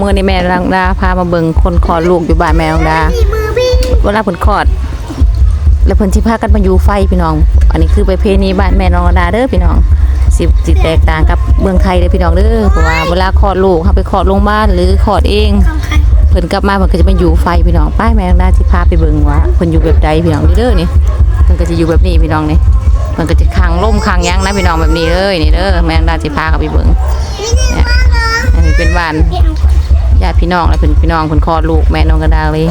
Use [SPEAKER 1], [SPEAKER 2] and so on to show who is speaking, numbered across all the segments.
[SPEAKER 1] มื้อนี้แม่นางดาพามาเบิ่งคนคลอดลูกอยู่บ้านแม่นางดาเวลาเพิ่นคลอด แล้วเพิ่พากันมาอยู่ไฟพี่น้อง อันนี้คือไปเพณีบ้านแม่นางดาเด้อพี่น้องสิสิแตกต่างกับเมืองไทยเด้อพี่น้องเด้อเพราะว่าเวลาคลอดลูกเฮาไปคลอดโรงพยาบาลหรือคลอดเอง
[SPEAKER 2] ของใคร
[SPEAKER 1] เพิ่นกลับมาเพิ่นก็จะมาอยู่ไฟพี่น้องป้ายแม่นางดาสิพาไปเบิ่งว่าเพิ่นอยู่แบบใดพี่น้องนี่เด้อนี่เพิ่นก็จะอยู่แบบนี้พี่น้องนี่เพิ่นก็จะขังล่มขังยั้งนะพี่น้องแบบนี้เลยนี่เด้อแม่นางดาสิพาเขาไปเบิ่ง
[SPEAKER 2] นี่นี่ย
[SPEAKER 1] อันนี้เป็นบ้าน ญาติพี่น้องและเพิ่นพี่น้องเพิ่นคลอดลูกแม่น้องกระดาเลย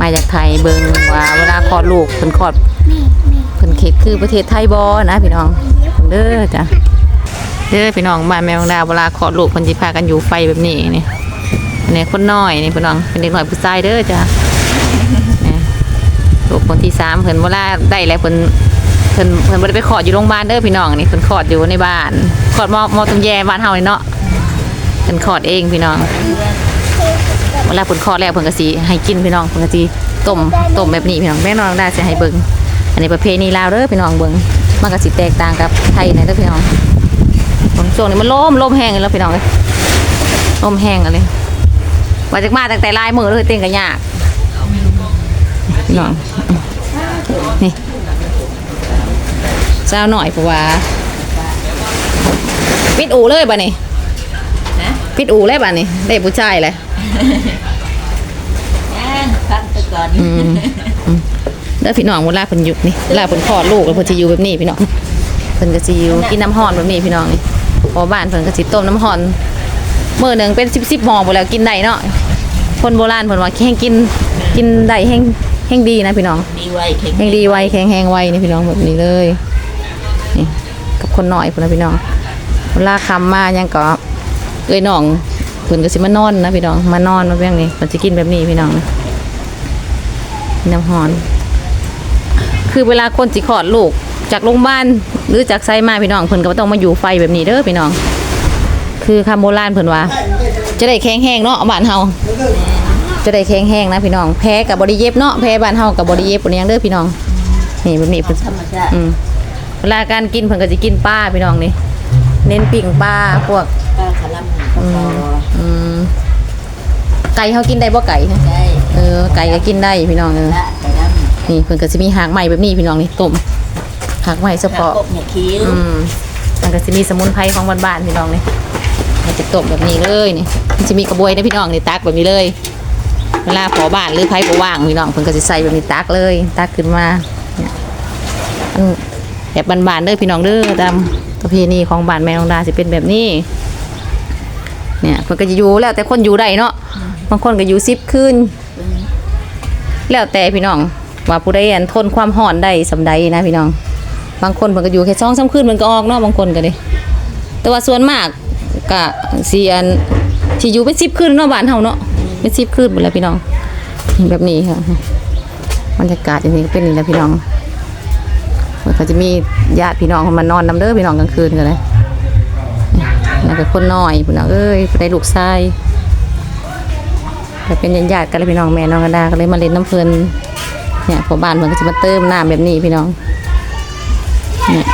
[SPEAKER 1] มาจากไทยเบิงว่าเวลาคลอดลูกเพิ่นคลอด
[SPEAKER 2] นี่นี่
[SPEAKER 1] เพิ่นเขตคือประเทศไทยบ่นะพี่น้องเด้อจ้ะเด้อพี่น้องบ้านแม่น้องดาเวลาคลอดลูกเพิ่นสิพากันอยู่ไฟแบบนี้นี่นนี้คนน้อยนี่พี่น้องเป็นเด็กน้อยผู้ชายเด้อจ้ะนี่ลูกคนที่สามเพิ่นเวลาได้แล้วเพิ่นเพิ่นเพิ่นบ่ได้ไปคลอดอยู่โรงพยาบาลเด้อพี่น้องนี่เพิ่นคลอดอยู่ในบ้านคลอดมอมอตุงแยบ้านเฮานี่เนาะเพิ่นคลอดเองพี่น้อง เวลาผลคลอดแล้วเพิ่นก็สิให้กินพี่น้องเพิ่นก็สิต้มต้มแบบนี้พี่น้องแม่น้องได้สิให้เบิ่งอันนี้ประเพณีลาวเด้อพี่น้องเบิ่งมันก็สิแตกต่างกับไทยนะเด้อพี่น้องผมช่วงนี้มันลมลมแห้งแล้วพี่น้องเอ้ยลมแห้งกันเลยว่าจากมาตั้งแต่ลายมือเลยเต้นกันยากพี่น้องนี่เจ้าหน่อยเพราะว่าปิดอู่เลยบ่นี่ปิดอู่เลยบ่นี่ได้ผู้ชายเลย
[SPEAKER 3] พักไปก่อน
[SPEAKER 1] อืมอืมแล้วพี่น้องเวลาเพิ่นหยุดนี่เวลาเพิ่นคลอดลูกแล้วเพิ่นจะอยู่แบบนี้พี่น้องเพิ่นก็สิอยู่กินน้ำร้อนแบบนี้พี่น้องนี่พอบ้านเพิ่นก็สิต้มน้ำร้อนมื้อหนึงเป็น10 10หม้อบ่แล้วกินได้เนาะคนโบราณเพิ่นว่าแห้งกินกินได้แห้งแห้งดีนะพี่น้อง
[SPEAKER 3] ดีไว้แข็ง
[SPEAKER 1] แห้งดีไวแข็งแห้งไวนี่พี่น้องแบบนี้เลยนี่กับคนน้อยพุ่นนะพี่น้องเวลาคำมายังก็เอ้ยน้องเพิ่นก็สิมานอนนะพี่น้องมานอนมาเรื่องนี้เพิ่นสิกินแบบนี้พี่น้องน้ำหอน คือเวลาคนสิคลอดลูกจากโรงพยาบาลหรือจากไซมาพี่น้องเพิ่นก็ต้องมาอยู่ไฟแบบนี้เด้อพี่น้อง คือคำโบราณเพิ่นว่า จะได้แข็งแห้งเนาะบ้านเฮาจะได้แข็งแห้งนะพี่น้องแพ้กับบริเย็บเนาะแพ้บ้านเฮากับบริเย็บปนยังเด้อพี่น้องนี่แบบนี้เพิ่นอืมเวลาการกินเพิ่นก็สิกินปลาพี่น้องนี่ เน้นปิ้งปลาพวก
[SPEAKER 3] ป้าขลัมก็พอ
[SPEAKER 1] อืมไก่เฮากินได้บ่ไก่
[SPEAKER 3] ได้
[SPEAKER 1] เออไก่ก็กินได้พี่น้องเออ
[SPEAKER 3] ละไปน้ำ
[SPEAKER 1] นี่เพิ่นก็สิมีหากใหม่แบบนี้พี่น้องนี่ต้มหากใหม่เฉ
[SPEAKER 3] ข้าว
[SPEAKER 1] พาะ
[SPEAKER 3] กบเนี่ยคิ้ว
[SPEAKER 1] อืมมันก็จะมีสมุนไพรของบ้านๆพี่น้องนี่มันจะตบแบบนี้เลยนี่มันจะมีกระบวยนะพี่น้องนี่ตักแบบนี้เลย เวลาขอบ้านหรือไผบ่ว่างพี่น้องเพิ่นก็จะใส่แบบนี้ตักเลยตักขึ้นมาเนี่ยอันแบบบ้านๆเด้อพี่น้องเด้อตาม ประเพณีของบ้านแม่น้องดาสิเป็นแบบนี้ เนี่ยเพิ่นก็จะอยู่แล้วแต่คนอยู่ได้เนาะบางคนก็อยู่10คืนแล้วแต่พี่น้องว่าผู้ใดอันทนความร้อนได้สำใดนะพี่น้อง บางคนมันก็อยู่แค่สองสามคืนมันก็ออกเนาะบางคนก็เลยแต่ว่าส่วนมากก็สีอันที่อยู่เป็นสิบคืนเนาะบ้านเฮาเนาะเป็นสิบคืนหมดแล้วพี่น้องแบบนี้ค่ะบรรยากาศอย่างนี้ก็เป็นนี่แหละพี่น้อง ก็จะมีญาติพี่น้องเขามานอนนำเด้อพี่น้องกลางคืนกันเลยแล้วก็คนน้อยพี่น้องเอ้ยได้ลูกชายก็เป็นญาติๆกันเลยพี่น้องแม่น้องกันดาก็เลยมาเล่นน้ำเพลินเนี่ยพอบ้านเพิ่นก็จะมาเติมน้ำแบบนี้พี่น้องเนี่ย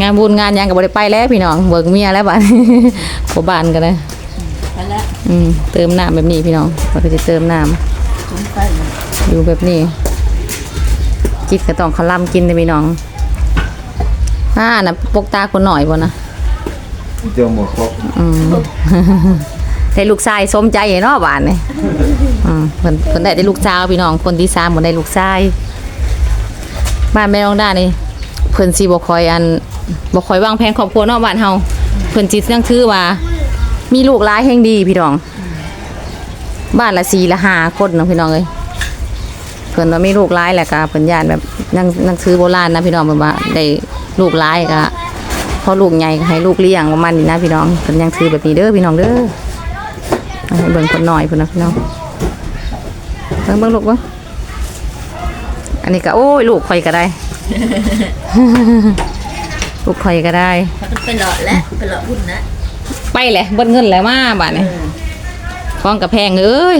[SPEAKER 1] งานบุญงานหยังกับบริไปแล้วพี่น้องเบิกเมียแล้วบ้านขบานกันเลย
[SPEAKER 3] ไปละ
[SPEAKER 1] อืมเติมน้ำแบบนี้พี่น้องเราก็จะเติมน้
[SPEAKER 3] คุ้มไปำ
[SPEAKER 1] อยู่แบบนี้ จิตก็ต้องขาวล่ำกินเลยพี่น้องอ่านะปกตาคนหน่อยบ่นะ
[SPEAKER 4] เจอหมดครบ
[SPEAKER 1] อืมได้ลูกชายสมใจเนาะบ้านนี่อืมเพิ่นเพิ่นได้ได้ลูกสาวพี่น้องคนที่สามเพิ่นได้ลูกชายบ้านแม่น้องด้านี่เพิ่นสิบ่คอยอันบ่คอยวางแผนครอบครัวเนาะบ้านเฮาเพิ่นสิเรื่องถือว่า มีลูกหลายแห่งดีพี่น้อง บ้านละ4ละห้าคนเนาะพี่น้องเอ้ย เพิ่นว่ามีลูกหลายแหละก็เพิ่นย่านแบบนังนังซื้อโบราณนะพี่น้องเพิ่นว่าได้ลูกหลายก็พอลูกใหญ่ก็ให้ลูกเลี้ยงประมาณนี้นะพี่น้องเพิ่นยังถือแบบนี้เด้อพี่น้องเด้อเอาให้เบิ่งคนหน่อยพุ่นนะพี่น้องเบิ่งเบิ่งลูกเบิ่งอันนี้ก็โอ้ยลูกข่อยก็ได้ ลูกข่อยก็ได้
[SPEAKER 3] ถ้าเป็นไปหลอดแล้วไปหลอดหุ้นนะ
[SPEAKER 1] ไปแหละเบิ้เงินแล้วมาบาดนี้ฟ้องกับแพงเอ้ย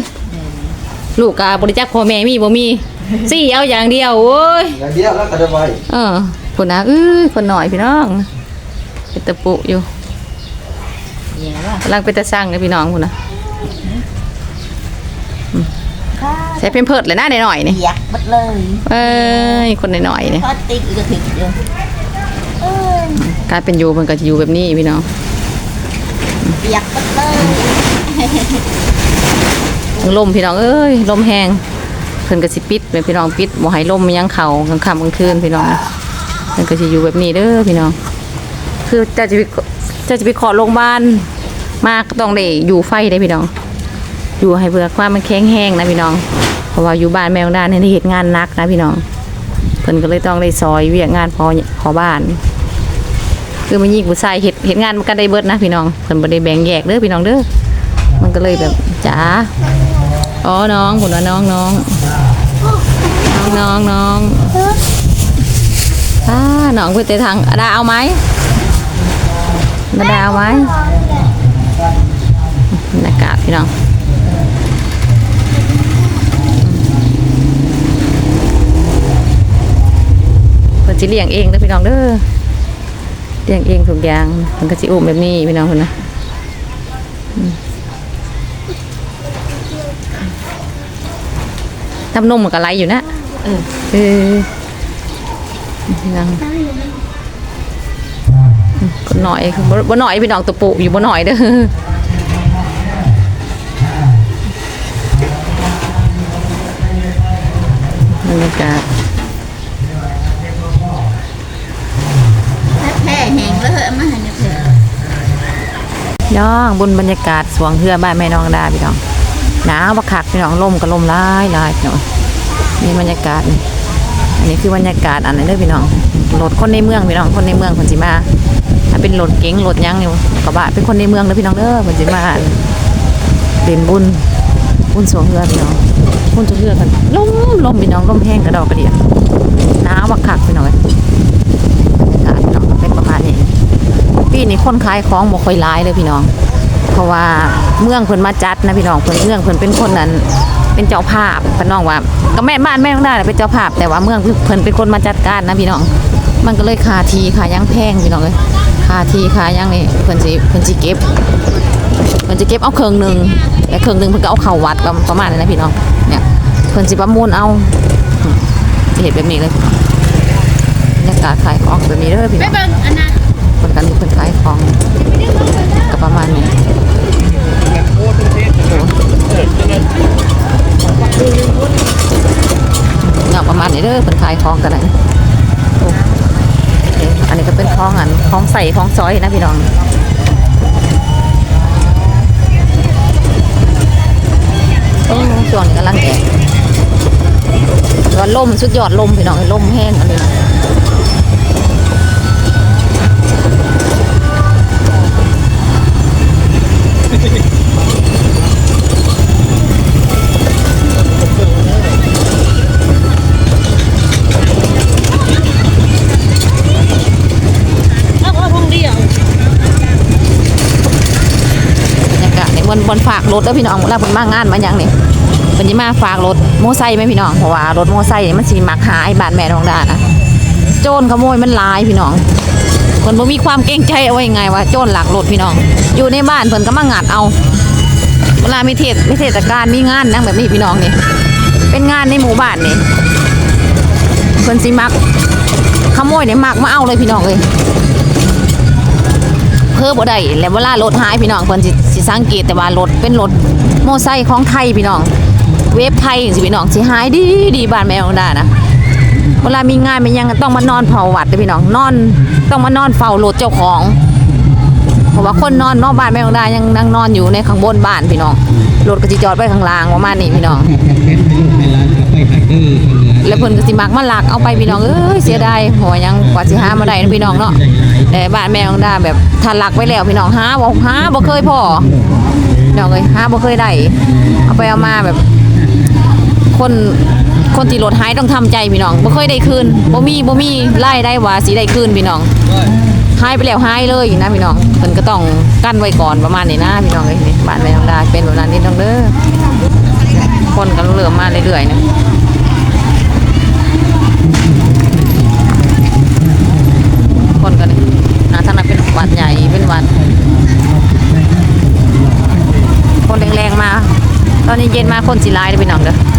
[SPEAKER 1] ลูกกาบริจาคพ่อแม่มีบ่มีสี่เอาอย่างเดียวโอ้ย
[SPEAKER 4] อย่างเดียวแล้วก็ได้ไว้
[SPEAKER 1] เออคนนะเอ้ยคนหน่อยพี่น้องเป็นตะปุอยู่
[SPEAKER 3] แย่ว่ะ
[SPEAKER 1] กำลังเป็นตาสร้างเลยพี่น้องคุณนะใช้เพิ่มเพิดเลยนะหน่อยๆนี่
[SPEAKER 3] เปียกหมดเลย
[SPEAKER 1] เอ้ยคนหน่อยๆนี่
[SPEAKER 3] พอติ๊กก็ถึงเดียวเอ้ย
[SPEAKER 1] การเป็นอยู่มันก็จะอยู่แบบนี้พี่น้อง
[SPEAKER 3] เปียกหมดเลย
[SPEAKER 1] ลมพี่น้องเอ้ยลมแห้งเพิ่นก็สิปิดเป็นพี่น้องปิดบ่ให้ลมยังเข้ากลางค่ำกลางคืนพี่น้องเพิ่นก็สิอยู่แบบนี้เด้อพี่น้อง คือจะจะไปจะจะไปขอโรงพยาบาลมาก็ต้องได้อยู่ไฟได้พี่น้อง อยู่ให้เบื่อความมันแข็งแห้งนะพี่น้อง เพราะว่าอยู่บ้านแมวด้านนี่เฮ็ดงานนักนะพี่น้องเพิ่นก็เลยต้องได้ซอยเวียกงานพอพอบ้าน คือมันยิ่งผู้ชายเฮ็ดเฮ็ดงานมันก็ได้เบิดนะพี่น้องเพิ่นบ่ได้แบ่งแยกเด้อพี่น้องเด้อมันก็เลยแบบจ๋า อ๋อน้องผมว่าน้องน้องน้องน้องน้องอ่าน้องเพื่อแต่ทางดาเอาไหมนาดาเอาไหมบรรยากาศพี่น้องเพิ่นสิเลี้ยงเองเด้อพี่น้องเด้อเลี้ยงเองทุกอย่างเพิ่นก็สิอุ้มแบบนี้พี่น้องเพิ่นนะ ทำนมมันก็ไหลอยู่นะ
[SPEAKER 3] เออ
[SPEAKER 1] เออนังก็หน่อยคือบ่บ่หน่อยพี่น้องตัวปุอยู่บ่หน่อยเด้อบรรยากาศ
[SPEAKER 3] แพ้แห้งแล้วเหอะมาให้เนี่ยเถอะ
[SPEAKER 1] ย่องบนบรรยากาศสวงเฮือบ้านแม่น้องดาพี่น้อง หนาวบักคักพี่น้องลมก็ลมร้ายร้ายพี่น้องนี่บรรยากาศอันนี้คือบรรยากาศอันนั้นเด้อพี่น้องรถคนในเมืองพี่น้องคนในเมืองคนสิมาถ้าเป็นรถเก๋งรถยังนี่กระบะเป็นคนในเมืองเด้อพี่น้องเด้อคนสิมาเป็นบุญบุญสวงเฮือพี่น้องบุญสวงเฮือกันลมลมพี่น้องลมแห้งกระดอกกระเดียหนาวบักคักพี่น้องเอ้ยบรรยากาศพี่น้องเป็นประมาณนี้ปีนี้คนขายของบ่ค่อยหลายเลยพี่น้อง เพราะว่าเมืองเพิ่นมาจัดนะพี่น้องเพิ่นเมืองเพิ่นเป็นคนนั้นเป็นเจ้าภาพพี่น้องว่า ก็แม่บ้านแม่ต้องได้เป็นเจ้าภาพ แต่ว่าเมืองเพิ่นเป็นคนมาจัดการนะพี่น้อง มันก็เลยค่าทีค่ายังแพงพี่น้องเอ้ยค่าทีค่ายังนี่เพิ่นสิเพิ่นสิเก็บเพิ่นสิเก็บเอาเครื่องหนึงแต่เครื่องหนึงเพิ่นก็เอาเข้าวัดประมาณนั้นนะพี่น้องเนี่ยเพิ่นสิประมูลเอาอืมสิเฮ็ดแบบนี้เลยบรรยากาศขายของแบบนี้เด้อพี่น้อง
[SPEAKER 3] เบิ่งอันนั้น
[SPEAKER 1] คนกันที่คนขายของก็ประมาณนี้ เนาประมาณนี้เด้อคนขายของกันเลยโอ้เอ๊ะอันนี้ก็เป็นของอันของใส่ของซอยนะพี่น้องโอ้ช่วงนี้กำลังแก่ว่าลมสุดยอดลมพี่น้องลมแห้งอันนี้าศในฝากรถแล้วพี่น้องเวลาเพิ่นมางานมาหยังนี่เพิ่นสิมาฝากรถโมไซไหมพี่น้องเพราะว่ารถโมไซนี่มันสิมักหายบ้านแม่ทองดานะโจรขโมยมันลายพี่น้องเพิ่นบ่มีความเกรงใจเอาไว้ไงว่าโจรหลักรถพี่น้อง อยู่ในบ้านเพิ่นก็มางัดเอา เวลามีเทศมีเทศกาลมีงานนั่งแบบนี้พี่น้องนี่เป็นงานในหมู่บ้านนี่เพิ่นสิมักขโมยเนี่ยมักมาเอาเลยพี่น้องเลย เพิ่มบ่ได้แล้วเวลารถหายพี่น้องเพิ่นสิสิสังเกตแต่ว่ารถเป็นรถโมไซค์ของไทยพี่น้อง เวฟไทยจังซี่พี่น้องสิหายดีดีบ้านแม่ของดานะเวลามีงานมีหยังต้องมานอนเฝ้าวัดเด้พี่น้องนอน ต้องมานอนเฝ้ารถเจ้าของเพราะว่าคนนอนนอกบ้านแม่ของดายังนั่งนอนอยู่ในข้างบนบ้านพี่น้องรถก็สิจอดไว้ข้างล่างประมาณนี้พี่น้อง แล้วเพิ่นก็สิมักมาลักเอาไปพี่น้องเอ้ยเสียดายหัวยังกว่าสิหามาได้นะพี่น้องเนาะแต่บ้านแม่ของดาแบบถ้าลักไว้แล้วพี่น้องหาบ่หาบ่เคยพอพี่น้องเอ้ยหาบ่เคยได้เอาไปเอามาแบบ คนคนที่รถหายต้องทำใจพี่น้องบ่เคยได้คืนบ่มีบ่มีรายได้ว่าสิได้คืนพี่น้องหายไปแล้วหายเลยนะพี่น้องเพิ่นก็ต้องกั้นไว้ก่อนประมาณนี้นะพี่น้องเอ้ยนี่บ้านแม่ของดาเป็นแบบนั้นนิดนึงเด้อคนก็เริ่มมาเรื่อยๆนะ คนกันนะทางนั้นเป็นวัดใหญ่เป็นวัด ตอนนี้เย็นมาคนสิร้ายเด้อพี่น้องเด้อ